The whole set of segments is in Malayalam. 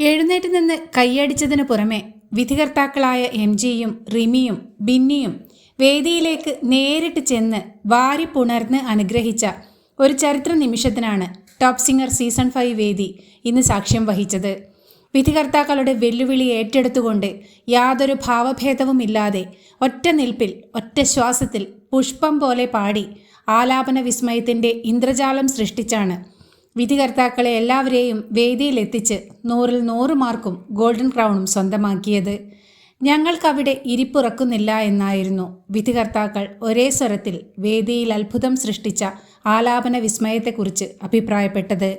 എഴുന്നേറ്റ് നിന്ന് കൈയടിച്ചതിനു പുറമെ വിധികർത്താക്കളായ എം ജിയും റിമിയും ബിന്നിയും വേദിയിലേക്ക് നേരിട്ട് ചെന്ന് വാരി പുണർന്ന് അനുഗ്രഹിച്ച ഒരു ചരിത്ര നിമിഷത്തിനാണ് ടോപ്പ് സിംഗർ സീസൺ ഫൈവ് വേദി ഇന്ന് സാക്ഷ്യം വഹിച്ചത്. വിധികർത്താക്കളുടെ വെല്ലുവിളി ഏറ്റെടുത്തുകൊണ്ട് യാതൊരു ഭാവഭേദവുമില്ലാതെ ഒറ്റ നിൽപ്പിൽ ഒറ്റ ശ്വാസത്തിൽ പുഷ്പം പോലെ പാടി ആലാപന വിസ്മയത്തിന്റെ ഇന്ദ്രജാലം സൃഷ്ടിച്ചാണ് വിധികർത്താക്കളെ എല്ലാവരെയും വേദിയിലെത്തിച്ച് നൂറിൽ നൂറ് മാർക്കും ഗോൾഡൻ ക്രൗണും സ്വന്തമാക്കിയത്. ഞങ്ങൾക്കവിടെ ഇരിപ്പുറക്കുന്നില്ല എന്നായിരുന്നു വിധികർത്താക്കൾ ഒരേ സ്വരത്തിൽ വേദിയിൽ അത്ഭുതം സൃഷ്ടിച്ച ആലാപന വിസ്മയത്തെക്കുറിച്ച് അഭിപ്രായപ്പെട്ടത്.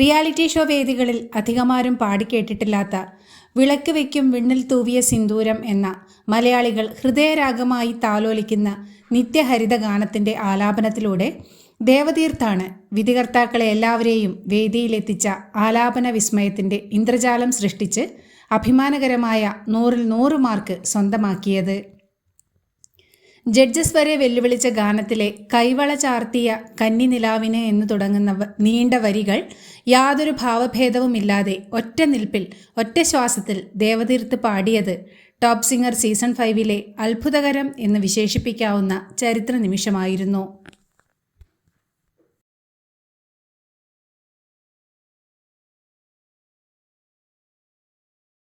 റിയാലിറ്റി ഷോ വേദികളിൽ അധികമാരും പാടിക്കേട്ടിട്ടില്ലാത്ത വിളക്ക് വയ്ക്കും വിണ്ണിൽ തൂവിയ സിന്ദൂരം എന്ന മലയാളികൾ ഹൃദയരാഗമായി താലോലിക്കുന്ന നിത്യഹരിത ഗാനത്തിന്റെ ആലാപനത്തിലൂടെ ദേവതീർത്ഥാണ് വിധികർത്താക്കളെ എല്ലാവരെയും വേദിയിലെത്തിച്ച ആലാപന വിസ്മയത്തിന്റെ ഇന്ദ്രജാലം സൃഷ്ടിച്ച് അഭിമാനകരമായ നൂറിൽ നൂറ് മാർക്ക് സ്വന്തമാക്കിയത്. ജഡ്ജസ് വരെ വെല്ലുവിളിച്ച ഗാനത്തിലെ കൈവള ചാർത്തിയ കന്നി നിലാവിന് എന്ന് തുടങ്ങുന്ന നീണ്ട വരികൾ യാതൊരു ഭാവഭേദവുമില്ലാതെ ഒറ്റ നിൽപ്പിൽ ഒറ്റ ശ്വാസത്തിൽ ദേവതീർത്ത് പാടിയത് ടോപ്പ് സിംഗർ സീസൺ ഫൈവിലെ അത്ഭുതകരം എന്ന് വിശേഷിപ്പിക്കാവുന്ന ചരിത്ര നിമിഷമായിരുന്നു.